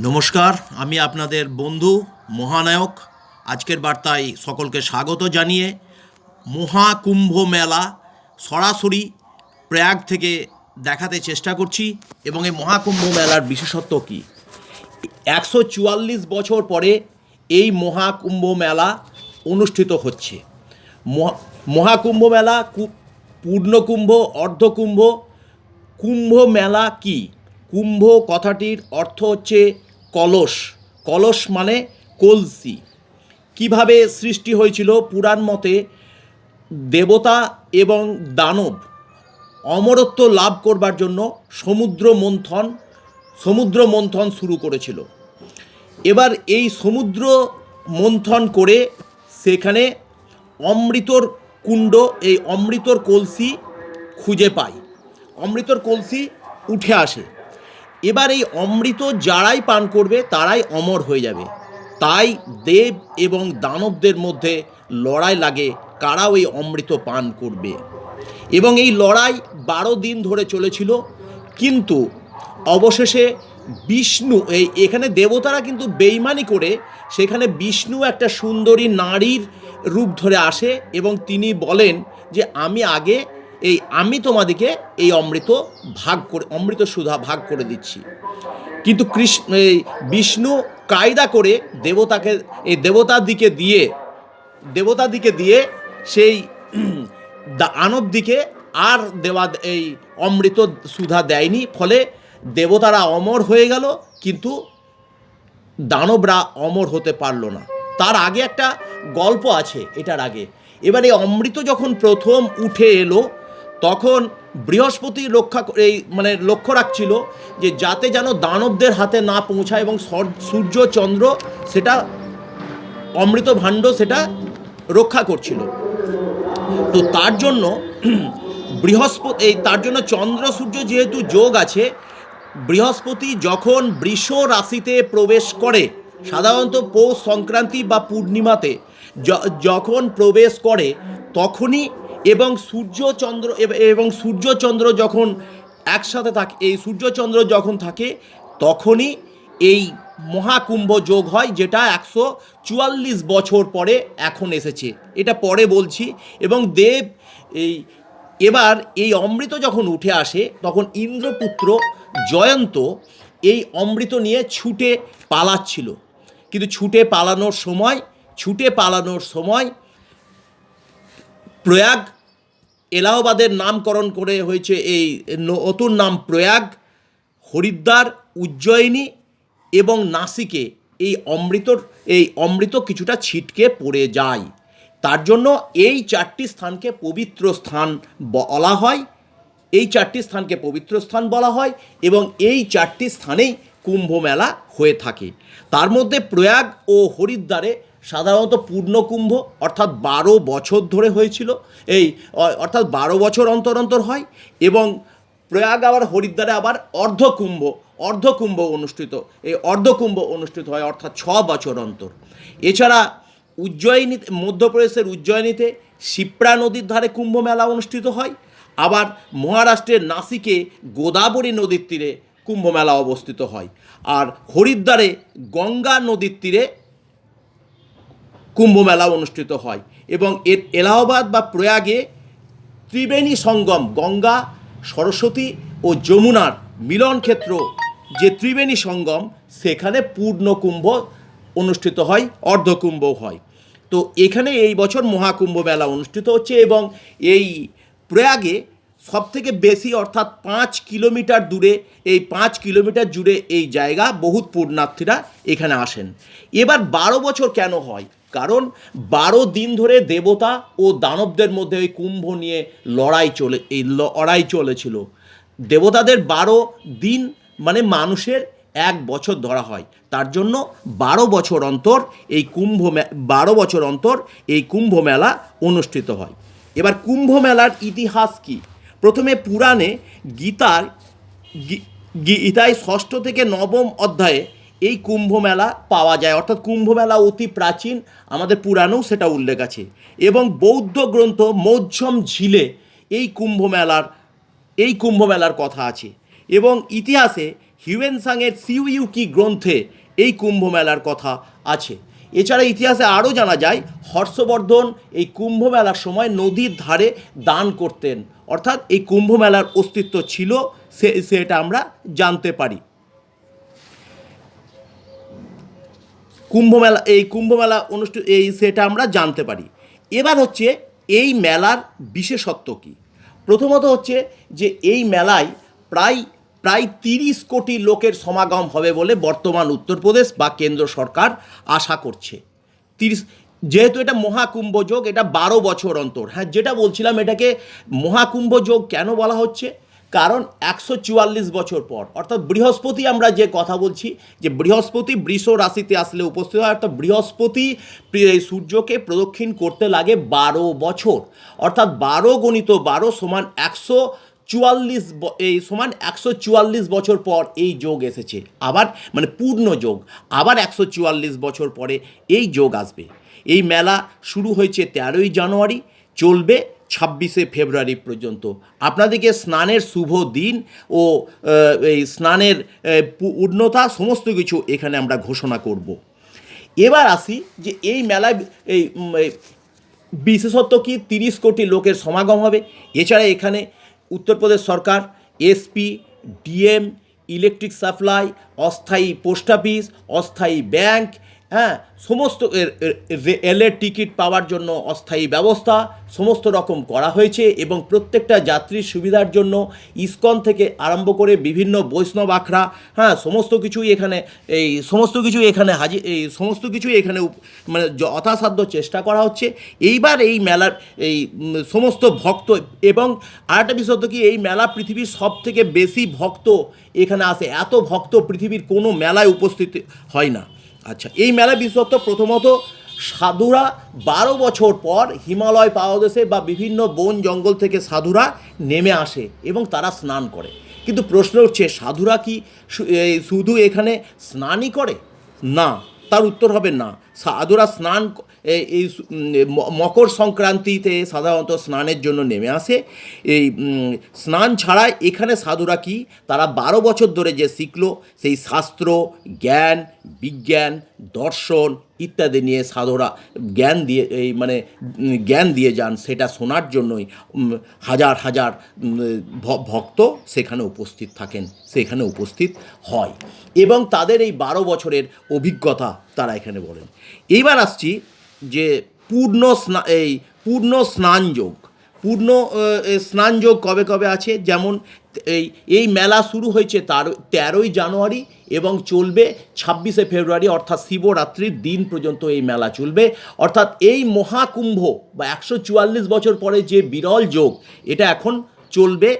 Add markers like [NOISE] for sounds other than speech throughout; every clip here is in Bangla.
নমস্কার, আমি আপনাদের বন্ধু, মহানায়ক। আজকের বার্তায় সকলকে স্বাগত জানিয়ে মহাকুম্ভ মেলা সরাসরি প্রয়াগ থেকে দেখাতে চেষ্টা করছি এবং এই মহাকুম্ভ মেলার বিশেষত্ব কী? একশো চুয়াল্লিশ বছর পরে এই মহাকুম্ভ মেলা অনুষ্ঠিত হচ্ছে। মহা- মহাকুম্ভ মেলা পূর্ণকুম্ভ, অর্ধকুম্ভ, কুম্ভ মেলা কি? কুম্ভ কথাটির অর্থ হচ্ছে কলস। কলস মানে কলসি। কীভাবে সৃষ্টি হয়েছিল পুরাণ মতে দেবতা এবং দানব অমরত্ব লাভ করবার জন্য সমুদ্র মন্থন সমুদ্র মন্থন শুরু করেছিল। এবার এই সমুদ্র মন্থন করে সেখানে অমৃতর কুণ্ড, এই অমৃতর কলসি খুঁজে পায়। অমৃতর কলসি উঠে আসে। এবার এই অমৃত যারাই পান করবে, তারাই অমর হয়ে যাবে। তাই দেব এবং দানবদের মধ্যে লড়াই লাগে কারা ওই অমৃত পান করবে। এবং এই লড়াই বারো দিন ধরে চলেছিল, কিন্তু অবশেষে বিষ্ণু, এই এখানে দেবতারা কিন্তু বেইমানি করে, সেখানে বিষ্ণু একটা সুন্দরী নারীর রূপ ধরে আসে এবং তিনি বলেন যে, আমি আগে এই আমি তোমাদেরকে এই অমৃত ভাগ করে, অমৃত সুধা ভাগ করে দিচ্ছি। কিন্তু কৃষ্ণ, এই বিষ্ণু কায়দা করে দেবতাকে, এই দেবতার দিকে দিয়ে, দেবতার দিকে দিয়ে সেই আনব দিকে আর দেওয়া এই অমৃত সুধা দেয়নি। ফলে দেবতারা অমর হয়ে গেল, কিন্তু দানবরা অমর হতে পারল না। তার আগে একটা গল্প আছে এটার আগে। এবার অমৃত যখন প্রথম উঠে এলো তখন বৃহস্পতি রক্ষা এই মানে লক্ষ্য রাখছিল যে যাতে যেন দানবদের হাতে না পৌঁছায় এবং সূর্য, চন্দ্র সেটা, অমৃত ভাণ্ড সেটা রক্ষা করছিল। তো তার জন্য [CLEARS THROAT] বৃহস্পতি এই তার জন্য চন্দ্র, সূর্য যেহেতু যোগ আছে, বৃহস্পতি যখন বৃষ রাশিতে প্রবেশ করে, সাধারণত পৌষ সংক্রান্তি বা পূর্ণিমাতে যখন প্রবেশ করে, তখনই এবং সূর্য চন্দ্র এবং সূর্য চন্দ্র যখন একসাথে থাকে, এই সূর্যচন্দ্র যখন থাকে, তখনই এই মহাকুম্ভ যোগ হয়, যেটা একশো চুয়াল্লিশ বছর পরে এখন এসেছে। এটা পরে বলছি। এবং দেব এই, এবার এই অমৃত যখন উঠে আসে, তখন ইন্দ্রপুত্র জয়ন্ত এই অমৃত নিয়ে ছুটে পালাচ্ছিল। কিন্তু ছুটে পালানোর সময়, ছুটে পালানোর সময় প্রয়াগ এলাহাবাদের নামকরণ করে হয়েছে এই নতুন নাম প্রয়াগ, হরিদ্বার, উজ্জয়িনী এবং নাসিকে। এই অমৃতর এই অমৃত কিছুটা ছিটকে পড়ে যায়। তার জন্য এই চারটি স্থানকে পবিত্র স্থান বলা হয়। এই চারটি স্থানকে পবিত্র স্থান বলা হয় এবং এই চারটি স্থানেই কুম্ভ মেলা হয়ে থাকে। তার মধ্যে প্রয়াগ ও হরিদ্বারে সাধারণত পূর্ণকুম্ভ অর্থাৎ বারো বছর ধরে হয়েছিল। এই, অর্থাৎ বারো বছর অন্তর অন্তর হয় এবং প্রয়াগ আবার হরিদ্বারে আবার অর্ধকুম্ভ অর্ধকুম্ভ অনুষ্ঠিত। এই অর্ধকুম্ভ অনুষ্ঠিত হয় অর্থাৎ ছ বছর অন্তর। এছাড়া উজ্জয়িনীতে মধ্যপ্রদেশের উজ্জয়িনীতে শিপ্রা নদীর ধারে কুম্ভ মেলা অনুষ্ঠিত হয়। আবার মহারাষ্ট্রের নাসিকে গোদাবরী নদীর তীরে কুম্ভ মেলা অবস্থিত হয়। আর হরিদ্বারে গঙ্গা নদীর তীরে কুম্ভ মেলা অনুষ্ঠিত হয় এবং এর এলাহাবাদ বা প্রয়াগে ত্রিবেণী সঙ্গম, গঙ্গা, সরস্বতী ও যমুনার মিলন ক্ষেত্র যে ত্রিবেণী সঙ্গম, সেখানে পূর্ণকুম্ভ অনুষ্ঠিত হয় অর্ধকুম্ভ হয়। তো এখানে এই বছর মহাকুম্ভ মেলা অনুষ্ঠিত হচ্ছে এবং এই প্রয়াগে সব থেকে বেশি অর্থাৎ পাঁচ কিলোমিটার দূরে, এই পাঁচ কিলোমিটার জুড়ে এই জায়গা বহুত পুণ্যার্থীরা এখানে আসেন। এবার বারো বছর কেন হয়? কারণ বারো দিন ধরে দেবতা ও দানবদের মধ্যে ওই কুম্ভ নিয়ে লড়াই চলে, এই লড়াই চলেছিল। দেবতাদের বারো দিন মানে মানুষের এক বছর ধরা হয়। তার জন্য বারো বছর অন্তর এই কুম্ভ বারো বছর অন্তর এই কুম্ভ মেলা অনুষ্ঠিত হয়। এবার কুম্ভ মেলার ইতিহাস কি? প্রথমে পুরাণে গীতার গীতায় ষষ্ঠ থেকে নবম অধ্যায়ে এই কুম্ভ মেলা পাওয়া যায়। অর্থাৎ কুম্ভ মেলা অতি প্রাচীন, আমাদের পুরাণেও সেটা উল্লেখ আছে। এবং বৌদ্ধ গ্রন্থ মৌঝম ঝিলে এই কুম্ভ মেলার এই কুম্ভ মেলার কথা আছে। এবং ইতিহাসে হিউয়েনসাংয়ের সিউইউকি গ্রন্থে এই কুম্ভ মেলার কথা আছে। এছাড়া ইতিহাসে আরও জানা যায়, হর্ষবর্ধন এই কুম্ভ মেলার সময় নদীর ধারে দান করতেন। অর্থাৎ এই কুম্ভ মেলার অস্তিত্ব ছিল, সে, সেটা আমরা জানতে পারি। কুম্ভ মেলা এই কুম্ভ মেলা অনুষ্ঠিত, এই সেটা আমরা জানতে পারি। এবার হচ্ছে এই মেলার বিশেষত্ব কী? প্রথমত হচ্ছে যে এই মেলায় প্রায় প্রায় তিরিশ কোটি লোকের সমাগম হবে বলে বর্তমান উত্তরপ্রদেশ বা কেন্দ্র সরকার আশা করছে। তিরিশ, যেহেতু এটা মহাকুম্ভ যোগ এটা বারো বছর অন্তর। হ্যাঁ যেটা বলছিলাম এটাকে মহাকুম্ভ যোগ কেন বলা হচ্ছে? কারণ একশো চুয়াল্লিশ বছর পর, অর্থাৎ বৃহস্পতি আমরা যে কথা বলছি, যে বৃহস্পতি বৃষ রাশিতে আসলে উপস্থিত হয়, অর্থাৎ বৃহস্পতি সূর্যকে প্রদক্ষিণ করতে লাগে বারো বছর। অর্থাৎ বারো গণিত বারো সমান একশো চুয়াল্লিশ এই সমান একশো চুয়াল্লিশ বছর পর এই যোগ এসেছে। আবার মানে পূর্ণ যোগ, আবার একশো চুয়াল্লিশ বছর পরে এই যোগ আসবে। এই মেলা শুরু হয়েছে তেরোই জানুয়ারি, চলবে ছাব্বিশে ফেব্রুয়ারি পর্যন্ত। আপনাদেরকে স্নানের শুভ দিন ও এই স্নানের পূর্ণতা সমস্ত কিছু এখানে আমরা ঘোষণা করব। এবার আসি যে এই মেলায়, এই বিশেষত কি? তিরিশ কোটি লোকের সমাগম হবে। এছাড়া এখানে উত্তরপ্রদেশ সরকার, এসপি, ডিএম, ইলেকট্রিক সাপ্লাই, অস্থায়ী পোস্ট অফিস, অস্থায়ী ব্যাংক হ্যাঁ সমস্ত রেলের টিকিট পাওয়ার জন্য অস্থায়ী ব্যবস্থা সমস্ত রকম করা হয়েছে এবং প্রত্যেকটা যাত্রীর সুবিধার জন্য ইসকন থেকে আরম্ভ করে বিভিন্ন বৈষ্ণব আখড়া হ্যাঁ সমস্ত কিছুই এখানে, এই সমস্ত কিছুই এখানে হাজির, এই সমস্ত কিছুই এখানে মানে যথাসাধ্য চেষ্টা করা হচ্ছে। এইবার এই মেলার, এই সমস্ত ভক্ত এবং আরেকটা হতো কি, এই মেলা পৃথিবীর সব থেকে বেশি ভক্ত এখানে আসে। এত ভক্ত পৃথিবীর কোনো মেলায় উপস্থিত হয় না। আচ্ছা এই মেলা বিশেষত্ব প্রথমত সাধুরা বারো বছর পর হিমালয় পাদদেশে বা বিভিন্ন বন জঙ্গল থেকে সাধুরা নেমে আসে এবং তারা স্নান করে। কিন্তু প্রশ্ন উঠছে সাধুরা কি শুধু এখানে স্নানই করে? না, তার উত্তর হবে না। সাধুরা স্নান এই- মকর সংক্রান্তিতে সাধারণত স্নানের জন্য নেমে আসে। এই স্নান ছাড়া এখানে সাধুরা কি? তারা বারো বছর ধরে যে শিখলো, সেই শাস্ত্র, জ্ঞান, বিজ্ঞান, দর্শন ইত্যাদি নিয়ে সাধুরা জ্ঞান দিয়ে, এই মানে জ্ঞান দিয়ে যান, সেটা শোনার জন্যই হাজার হাজার ভক্ত সেখানে উপস্থিত থাকেন, সেখানে উপস্থিত হয়। এবং তাদের এই বারো বছরের অভিজ্ঞতা তারা এখানে বলেন। এইবার আসছি যে পূর্ণ স্না এই পূর্ণ স্নানযোগ পূর্ণ আহ, এ, স্নান যোগ কবে কবে আছে? যেমন এই এই মেলা শুরু হয়েছে তার তেরোই জানুয়ারি এবং চলবে ছাব্বিশে ফেব্রুয়ারি অর্থাৎ শিবরাত্রির দিন পর্যন্ত এই মেলা চলবে। অর্থাৎ এই মহাকুম্ভ বা একশো চুয়াল্লিশ বছর পরে যে বিরল যোগ এটা এখন চলবে।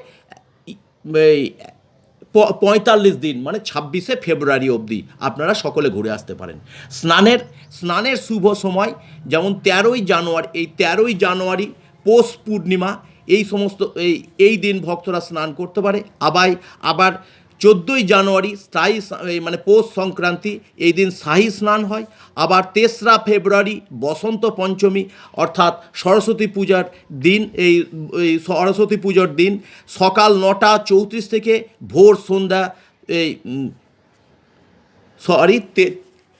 পঁয়তাল্লিশ দিন মানে ছাব্বিশে ফেব্রুয়ারি অবধি আপনারা সকলে ঘুরে আসতে পারেন। স্নানের স্নানের শুভ সময়, যেমন তেরোই জানুয়ারি, এই তেরোই জানুয়ারি পৌষ পূর্ণিমা, এই সমস্ত, এই এই দিন ভক্তরা স্নান করতে পারে। আবার আবার চোদ্দোই জানুয়ারি স্থায়ী মানে পৌষ সংক্রান্তি, এই দিন শাহী স্নান হয়। আবার তেসরা ফেব্রুয়ারি বসন্ত পঞ্চমী, অর্থাৎ সরস্বতী পূজার দিন, এই সরস্বতী পুজোর দিন, সকাল নটা চৌত্রিশ থেকে ভোর সন্ধ্যা, এই সরি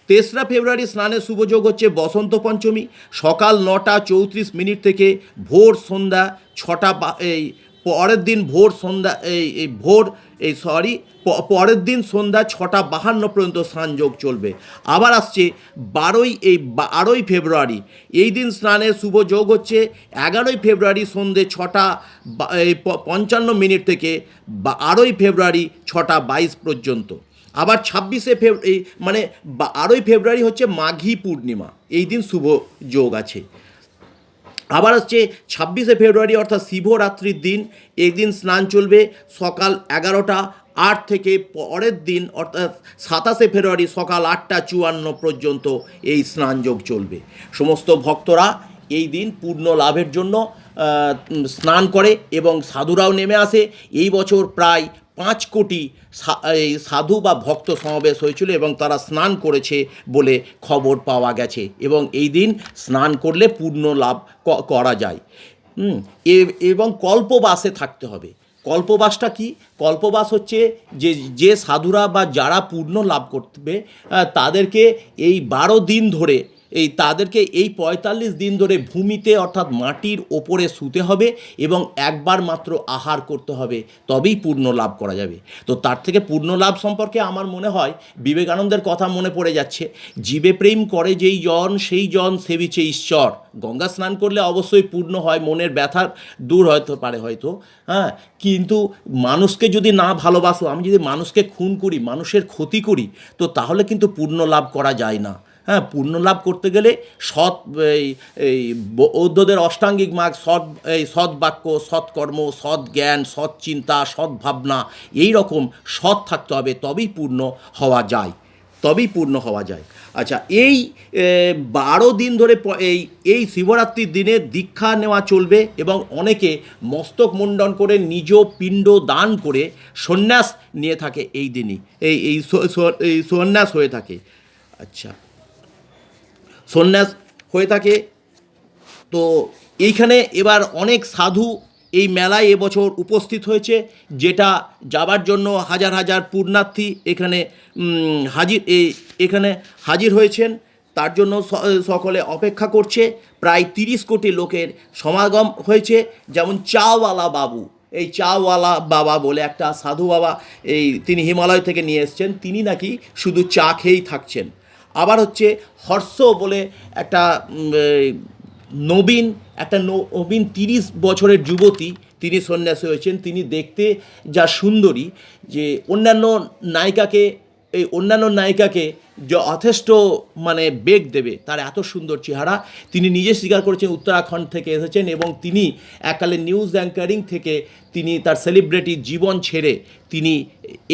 তেসরা ফেব্রুয়ারি স্নানের শুভযোগ হচ্ছে বসন্ত পঞ্চমী। সকাল নটা চৌত্রিশ মিনিট থেকে ভোর সন্ধ্যা ছটা এই পরের দিন ভোর সন্ধ্যা, এই এই ভোর, এই সরি পরের দিন সন্ধ্যা ছটা বাহান্ন পর্যন্ত স্নানযোগ চলবে। আবার আসছে বারোই, এই বারোই ফেব্রুয়ারি। এই দিন স্নানের শুভ যোগ হচ্ছে এগারোই ফেব্রুয়ারি সন্ধে ছটা এই পঞ্চান্ন মিনিট থেকে বারোই ফেব্রুয়ারি ছটা বাইশ পর্যন্ত। আবার ছাব্বিশে ফেব্রুয়ারি মানে বারোই ফেব্রুয়ারি হচ্ছে মাঘী পূর্ণিমা। এই দিন শুভ যোগ আছে। আবার হচ্ছে ছাব্বিশে ফেব্রুয়ারি, অর্থাৎ শিবরাত্রির দিন। এই দিন স্নান চলবে সকাল এগারোটা, আট থেকে পরের দিন, অর্থাৎ সাতাশে ফেব্রুয়ারি সকাল আটটা চুয়ান্ন পর্যন্ত এই স্নানযোগ চলবে। সমস্ত ভক্তরা এই দিন পূর্ণ লাভের জন্য স্নান করে এবং সাধুরাও নেমে আসে। এই বছর প্রায় পাঁচ কোটি সাধু বা ভক্ত সমাবেশ হয়েছিল এবং তারা স্নান করেছে বলে খবর পাওয়া গেছে এবং এই দিন স্নান করলে পূর্ণ লাভ করা যায়। এবং কল্পবাসে থাকতে হবে। কল্পবাসটা কি? কল্পবাস হচ্ছে যে যে সাধুরা বা যারা পূর্ণ লাভ করবে তাদেরকে এই বারো দিন ধরে এই তাদেরকে এই পঁয়তাল্লিশ দিন ধরে ভূমিতে অর্থাৎ মাটির ওপরে শুতে হবে এবং একবার মাত্র আহার করতে হবে, তবেই পূর্ণ লাভ করা যাবে। তো তার থেকে পূর্ণ লাভ সম্পর্কে আমার মনে হয় বিবেকানন্দের কথা মনে পড়ে যাচ্ছে, জীবে প্রেম করে যেই জন, সেই জন সেবিছে ঈশ্বর। গঙ্গা স্নান করলে অবশ্যই পূর্ণ হয়, মনের ব্যথা দূর হতে পারে হয়তো হ্যাঁ? কিন্তু মানুষকে যদি না ভালোবাসো, আমি যদি মানুষকে খুন করি, মানুষের ক্ষতি করি, তো তাহলে কিন্তু পূর্ণ লাভ করা যায় না। হ্যাঁ পূর্ণ লাভ করতে গেলে সৎ, এই বৌদ্ধদের অষ্টাঙ্গিক মার্গ সৎ, এই সৎ বাক্য সৎকর্ম সৎ জ্ঞান, সৎ চিন্তা, সৎ ভাবনা, এই রকম সৎ থাকতে হবে, তবেই পূর্ণ হওয়া যায়, তবেই পূর্ণ হওয়া যায়। আচ্ছা এই বারো দিন ধরে এই এই শিবরাত্রির দিনে দীক্ষা নেওয়া চলবে এবং অনেকে মস্তক মুন্ডন করে নিজ পিণ্ড দান করে সন্ন্যাস নিয়ে থাকে এই দিনই, এই এই সন্ন্যাস হয়ে থাকে। আচ্ছা সন্ন্যাস হয়ে থাকে। তো এইখানে এবার অনেক সাধু এই মেলায় এবছর উপস্থিত হয়েছে, যেটা যাবার জন্য হাজার হাজার পূর্ণার্থী এখানে হাজির এই এখানে হাজির হয়েছেন। তার জন্য সকলে অপেক্ষা করছে। প্রায় তিরিশ কোটি লোকের সমাগম হয়েছে। যেমন চাওয়ালা বাবু, এই চাওয়ালা বাবা বলে একটা সাধু বাবা, এই তিনি হিমালয় থেকে নিয়ে এসছেন। তিনি নাকি শুধু চা খেয়েই থাকছেন। আবার হচ্ছে হর্ষ বলে একটা নবীন একটা নবীন তিরিশ বছরের যুবতী তিনি সন্ন্যাসী হয়েছেন। তিনি দেখতে যা সুন্দরী যে অন্যান্য নায়িকাকে এই অন্যান্য নায়িকাকে যথেষ্ট মানে বেগ দেবে, তার এত সুন্দর চেহারা, তিনি নিজে স্বীকার করেছেন উত্তরাখণ্ড থেকে এসেছেন এবং তিনি এককালে নিউজ অ্যাঙ্কারিং থেকে তিনি তার সেলিব্রিটি জীবন ছেড়ে তিনি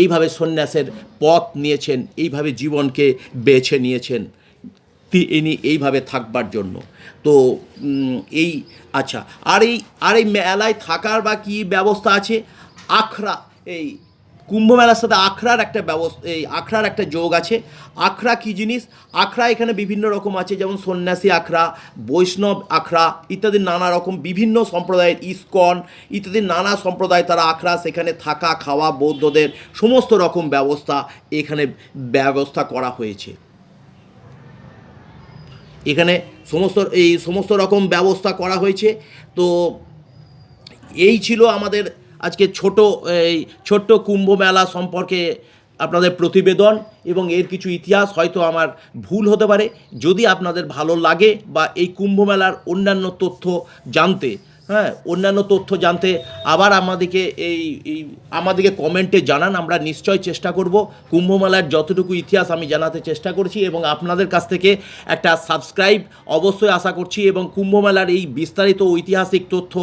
এইভাবে সন্ন্যাসের পথ নিয়েছেন, এইভাবে জীবনকে বেছে নিয়েছেন তিনি এইভাবে থাকবার জন্য। তো এই আচ্ছা আর এই আর এই মেলায় থাকার বা কী ব্যবস্থা আছে? আখড়া, এই কুম্ভ মেলার সাথে আখড়ার একটা ব্যবস্থা এই আখড়ার একটা যোগ আছে। আখড়া কী জিনিস? আখড়া এখানে বিভিন্ন রকম আছে, যেমন সন্ন্যাসী আখড়া, বৈষ্ণব আখড়া ইত্যাদি নানা রকম বিভিন্ন সম্প্রদায়ের ইস্কন ইত্যাদি নানা সম্প্রদায় তারা আখড়া সেখানে থাকা, খাওয়া, বৌদ্ধদের সমস্ত রকম ব্যবস্থা এখানে ব্যবস্থা করা হয়েছে। এখানে সমস্ত, এই সমস্ত রকম ব্যবস্থা করা হয়েছে। তো এই ছিল আমাদের আজকে ছোট, এই ছোট্ট কুম্ভ মেলা সম্পর্কে আপনাদের প্রতিবেদন এবং এর কিছু ইতিহাস হয়তো আমার ভুল হতে পারে। যদি আপনাদের ভালো লাগে বা এই কুম্ভ মেলার অন্যান্য তথ্য জানতে হ্যাঁ অন্যান্য তথ্য জানতে আবার আমাদেরকে এই এই, আমাদেরকে কমেন্টে জানান, আমরা নিশ্চয় চেষ্টা করব। কুম্ভ মেলার যতটুকু ইতিহাস আমি জানাতে চেষ্টা করছি এবং আপনাদের কাছ থেকে একটা সাবস্ক্রাইব অবশ্যই আশা করছি এবং কুম্ভ মেলার এই বিস্তারিত ঐতিহাসিক তথ্য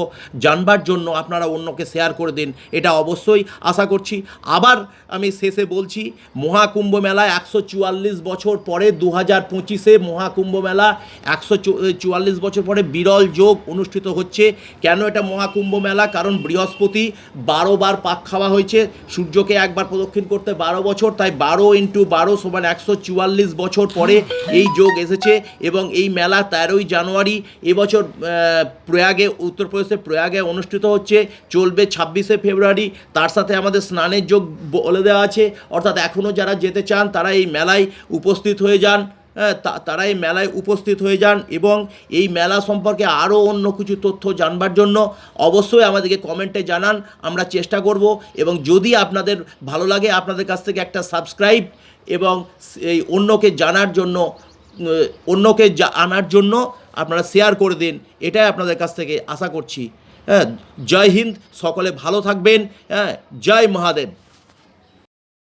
জানবার জন্য আপনারা অন্যকে শেয়ার করে দিন, এটা অবশ্যই আশা করছি। আবার আমি শেষে বলছি মহাকুম্ভ মেলা একশো চুয়াল্লিশ বছর পরে দু হাজার পঁচিশে মহাকুম্ভ মেলা একশো চুয়াল্লিশ বছর পরে বিরল যোগ অনুষ্ঠিত হচ্ছে। কেন এটা মহাকুম্ভ মেলা? কারণ বৃহস্পতি বারো বার পাক খাওয়া হয়েছে, সূর্যকে একবার প্রদক্ষিণ করতে বারো বছর, তাই বারো ইন্টু বারো সমান একশো চুয়াল্লিশ বছর পরে এই যোগ এসেছে এবং এই মেলা তেরোই জানুয়ারি এবছর প্রয়াগে উত্তরপ্রদেশের প্রয়াগে অনুষ্ঠিত হচ্ছে, চলবে ছাব্বিশে ফেব্রুয়ারি। তার সাথে আমাদের স্নানের যোগ বলে দেওয়া আছে। অর্থাৎ এখনও যারা যেতে চান, তারা এই মেলায় উপস্থিত হয়ে যান। তারা এই মেলায় উপস্থিত হয়ে যান এবং এই মেলা সম্পর্কে আরও অন্য কিছু তথ্য জানবার জন্য অবশ্যই আমাদেরকে কমেন্টে জানান, আমরা চেষ্টা করব এবং যদি আপনাদের ভালো লাগে আপনাদের কাছ থেকে একটা সাবস্ক্রাইব এবং এই অন্যকে জানার জন্য অন্যকে আনার জন্য আপনারা শেয়ার করে দিন, এটাই আপনাদের কাছ থেকে আশা করছি। হ্যাঁ জয় হিন্দ, সকলে ভালো থাকবেন। হ্যাঁ জয় মহাদেব।